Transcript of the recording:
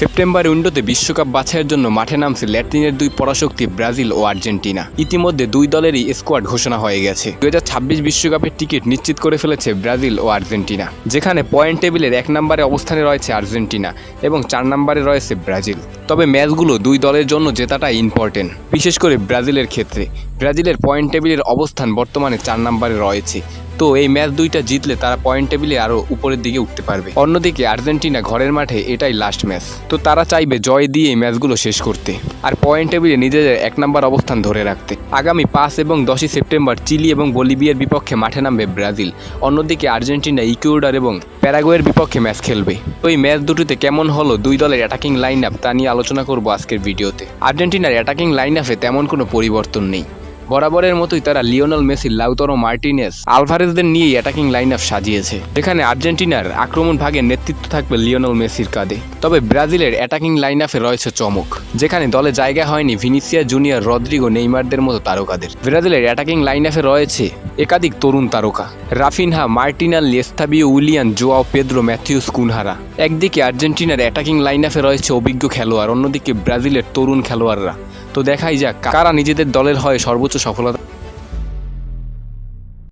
September উইন্ডোতে বিশ্বকাপ বাছাইয়ের জন্য মাঠে নামছে ল্যাটিনের দুই পরাশক্তি ব্রাজিল ও আর্জেন্টিনা। ইতিমধ্যে দুই দলেরই স্কোয়াড ঘোষণা হয়ে গেছে। দুই বিশ্বকাপের টিকিট নিশ্চিত করে ফেলেছে ব্রাজিল ও আর্জেন্টিনা, যেখানে পয়েন্ট টেবিলের এক নম্বরে অবস্থানে রয়েছে আর্জেন্টিনা এবং চার নম্বরে রয়েছে ব্রাজিল। তবে ম্যাচগুলো দুই দলের জন্য জেতাটা ইম্পর্টেন্ট, বিশেষ করে ব্রাজিলের ক্ষেত্রে। ব্রাজিলের পয়েন্ট টেবিলের অবস্থান বর্তমানে চার নম্বরে রয়েছে। তো এই ম্যাচ দুইটা জিতলে তারা পয়েন্ট টেবিলে আরও উপরের দিকে উঠতে পারবে। অন্যদিকে আর্জেন্টিনা ঘরের মাঠে এটাই লাস্ট ম্যাচ তো তারা চাইবে জয় দিয়ে ম্যাচগুলো শেষ করতে। আর পয়েন্ট টেবিলে নিজেদের এক নম্বর অবস্থান ধরে রাখতে। আগামী পাঁচ এবং দশই সেপ্টেম্বর চিলি এবং বলিভিয়ার বিপক্ষে মাঠে নামবে ব্রাজিল। অন্যদিকে আর্জেন্টিনা, ইকুয়েডর এবং প্যারাগুয়ের বিপক্ষে ম্যাচ খেলবে। তো এই ম্যাচ দুটিতে কেমন হলো দুই দলের অ্যাটাকিং লাইন আপ তা নিয়ে আলোচনা করব আজকের ভিডিওতে। আর্জেন্টিনার অ্যাটাকিং লাইন আপে তেমন কোনো পরিবর্তন নেই। বরাবরের মতোই তারা লিওনাল মেসি, লাউতরো মার্টিনেস, আলভারেজদের নিয়েই অ্যাটাকিং লাইন আপ সাজিয়েছে। যেখানে আর্জেন্টিনার আক্রমণ ভাগের নেতৃত্ব থাকবে লিওনাল মেসির কাঁধে। তবে ব্রাজিলের অ্যাটাকিং লাইন আপে রয়েছে চমক। যেখানে দলে জায়গা হয়নি ভিনিসিয়া জুনিয়র রদ্রিগো নেইমারদের মতো তারকাদের। ব্রাজিলের অ্যাটাকিং লাইন আপে রয়েছে একাধিক তরুণ তারকা। Raphinha, Martinelli Estevao Willian, Joao, Pedro, Matheus কুনহারা। একদিকে আর্জেন্টিনার অ্যাটাকিং লাইন আপে রয়েছে অভিজ্ঞ খেলোয়াড়, অন্যদিকে ব্রাজিলের তরুণ খেলোয়াড়রা। তো দেখাই যাক কারা নিজেদের দলের হয় সর্বোচ্চ সফলতা